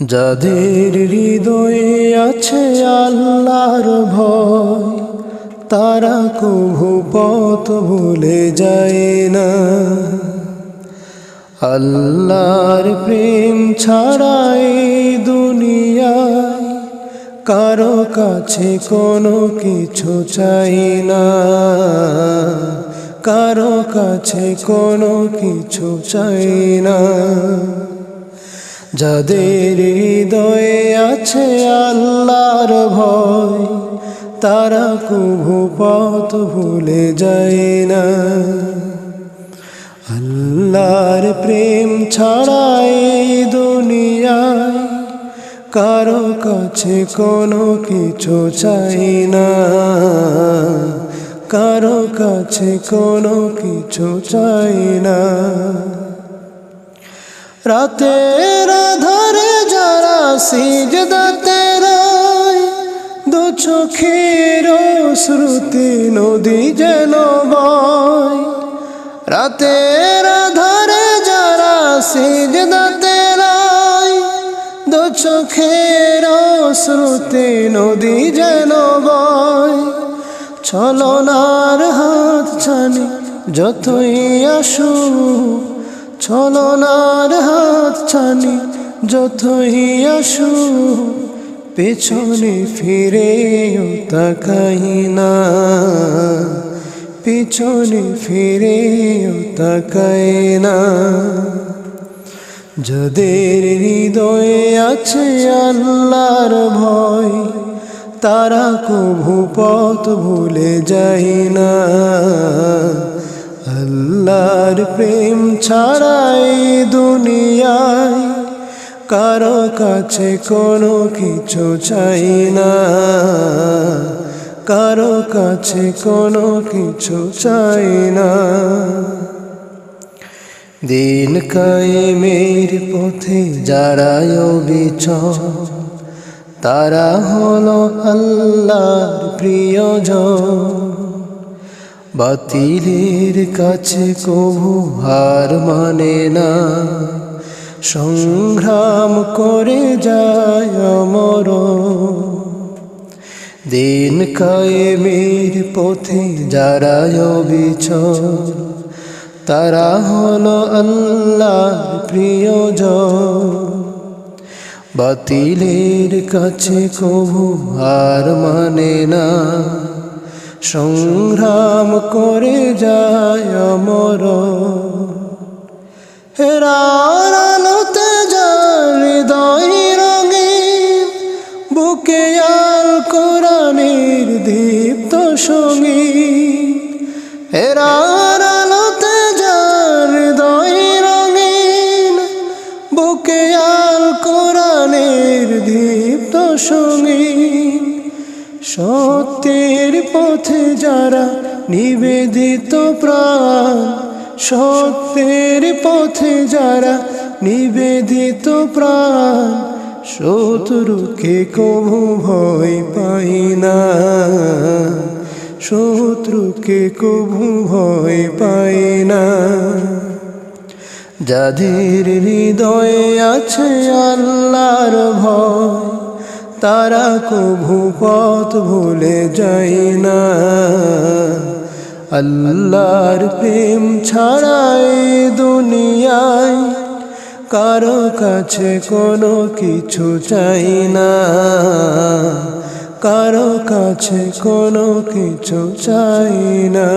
যাদের হৃদয়ে আছে আল্লাহর ভয়, তারা কভু ভুলে যায় না। আল্লাহর প্রেম ছাড়াই দুনিয়ায় কারও কাছে কোনো কিছু চাই না। কারও কাছে কোনো কিছু চাই না। যাদের হৃদয়ে আছে আল্লাহর ভয়, তারা কভু পথ ভুলে যায় না। আল্লাহর প্রেম ছাড়াই দুনিয়ায় কারও কাছে কোনো কিছু চাই না। কারও কাছে কোনো কিছু চাই না। রাতের আধারে যারা সিজদাতে রয় দু চোখের শ্রুতি নদী যেন বয়। রাতের আধারে যারা সিজদাতে রয় দু চোখের শ্রুতি নদী যেন বয়। ছলনার হাত ছানি যতই আসুক ছলনার হাত ছানি যতই আসু, পেছনে ফিরে তাকাই না। পিছনে ফিরে তাকাই না। যাদের হৃদয়ে আছে আল্লাহর ভয়, তারা কভু পথ ভুলে যায় না। আল্লাহর প্রেম ছাড়াই দুনিয়ায় কারও কাছে কোনো কিছু চাই না। কারও কাছে কোনো কিছু চাই না। দিন কায়েমের পথে যারা বিচর তারা হলো আল্লাহর প্রিয়জন। বাতিলের কাছে কভু হার মানে না। সংগ্রাম করে যায় অমর দিন কায়েমের পথে যারা বিচর তারা হলো আল্লাহর প্রিয়জন। বাতিলের কাছে কভু হার মানে না। সংগ্রাম করে যায় অমর। হেরার আলোতে হৃদয় রঙিন বুকে আল কোরআনের দীপ্ত সঙ্গী। হেরার আলোতে হৃদয় রঙিন বুকে আল কোরআনের দীপ্ত সঙ্গীন সত্যের পথে যারা নিবেদিত প্রাণ, সত্যের পথে যারা নিবেদিত প্রাণ, শত্রুকে কভু ভয় পাই না। শত্রুকে কভু ভয় পাই না। যাদের হৃদয়ে আছে আল্লাহর ভয় তারা কভু পথ ভুলে যায় না। আল্লাহর প্রেম ছাড়াই দুনিয়ায় কারও কাছে কোনো কিছু চাই না। কারও কাছে কোনো কিছু চাই না।